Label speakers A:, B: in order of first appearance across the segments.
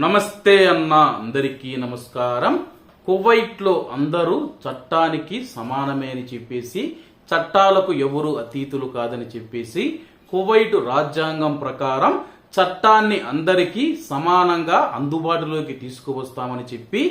A: నమస్తే అన్న అందరికీ నమస్కారం. కువైట్లో అందరూ చట్టానికి సమానమే అని చెప్పేసి చట్టాలకు ఎవరు అతీతులు కాదని చెప్పేసి కువైట్ రాజ్యాంగం ప్రకారం చట్టాన్ని అందరికీ సమానంగా అందుబాటులోకి తీసుకువస్తామని చెప్పి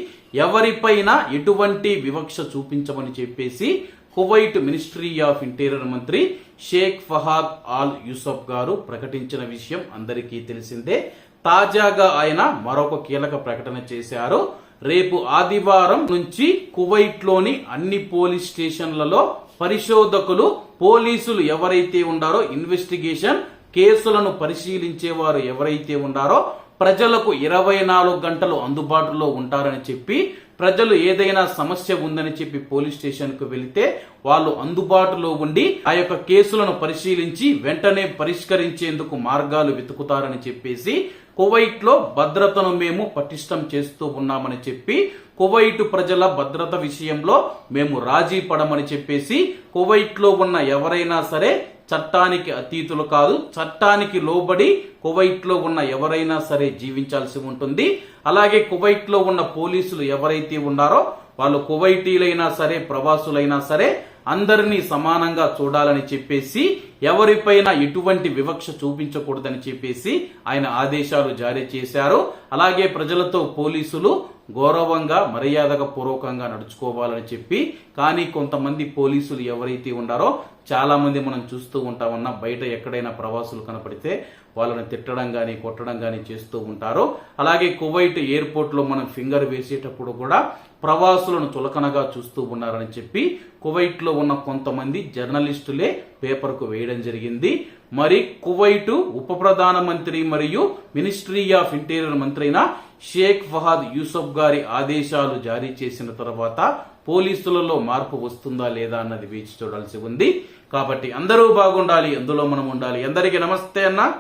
A: ఎవరిపైన ఎటువంటి వివక్ష చూపించమని చెప్పేసి కువైట్ మినిస్ట్రీ ఆఫ్ ఇంటీరియర్ మంత్రి షేక్ ఫహాద్ ఆల్ యూసఫ్ గారు ప్రకటించిన విషయం అందరికీ తెలిసిందే. తాజాగా ఆయన మరొక కీలక ప్రకటన చేశారు. రేపు ఆదివారం నుంచి కువైట్లోని అన్ని పోలీస్ స్టేషన్లలో పరిశోధకులు పోలీసులు ఎవరైతే ఉండారో ఇన్వెస్టిగేషన్ కేసులను పరిశీలించేవారు ఎవరైతే ఉండారో ప్రజలకు ఇరవై నాలుగు గంటలు అందుబాటులో ఉంటారని చెప్పి ప్రజలు ఏదైనా సమస్య ఉందని చెప్పి పోలీస్ స్టేషన్కు వెళితే వాళ్ళు అందుబాటులో ఉండి ఆ యొక్క కేసులను పరిశీలించి వెంటనే పరిష్కరించేందుకు మార్గాలు వెతుకుతారని చెప్పేసి కువైట్లో భద్రతను మేము పటిష్టం చేస్తూ ఉన్నామని చెప్పి కువైట్ ప్రజల భద్రత విషయంలో మేము రాజీ పడమని చెప్పేసి కువైట్లో ఉన్న ఎవరైనా సరే చట్టానికి అతీతులు కాదు చట్టానికి లోబడి కువైట్లో ఉన్న ఎవరైనా సరే జీవించాల్సి ఉంటుంది. అలాగే కువైట్లో ఉన్న పోలీసులు ఎవరైతే ఉన్నారో వాళ్ళు కువైటీలైనా సరే ప్రవాసులైనా సరే అందరినీ సమానంగా చూడాలని చెప్పేసి ఎవరిపైన ఎటువంటి వివక్ష చూపించకూడదని చెప్పేసి ఆయన ఆదేశాలు జారీ చేశారు. అలాగే ప్రజలతో పోలీసులు గౌరవంగా మర్యాదగా పూర్వకంగా నడుచుకోవాలని చెప్పి కానీ కొంతమంది పోలీసులు ఎవరైతే ఉన్నారో చాలా మంది మనం చూస్తూ ఉంటామన్నా బయట ఎక్కడైనా ప్రవాసులు కనపడితే వాళ్ళని తిట్టడం కానీ కొట్టడం కానీ చేస్తూ ఉంటారు. అలాగే కువైట్ ఎయిర్పోర్ట్లో మనం ఫింగర్ వేసేటప్పుడు కూడా ప్రవాసులను చులకనగా చూస్తూ ఉన్నారని చెప్పి కువైట్లో ఉన్న కొంతమంది జర్నలిస్టులే పేపర్కు వేయడం జరిగింది. మరి కువైటు ఉప ప్రధానమంత్రి మరియు మినిస్ట్రీ ఆఫ్ ఇంటీరియర్ మంత్రి అయిన షేక్ ఫహాద్ యూసఫ్ గారి ఆదేశాలు జారీ చేసిన తర్వాత పోలీసులలో మార్పు వస్తుందా లేదా అన్నది వేచి చూడాల్సి ఉంది. కాబట్టి అందరూ బాగుండాలి అందులో మనం ఉండాలి. అందరికీ నమస్తే అన్న.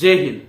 A: జై హింద్.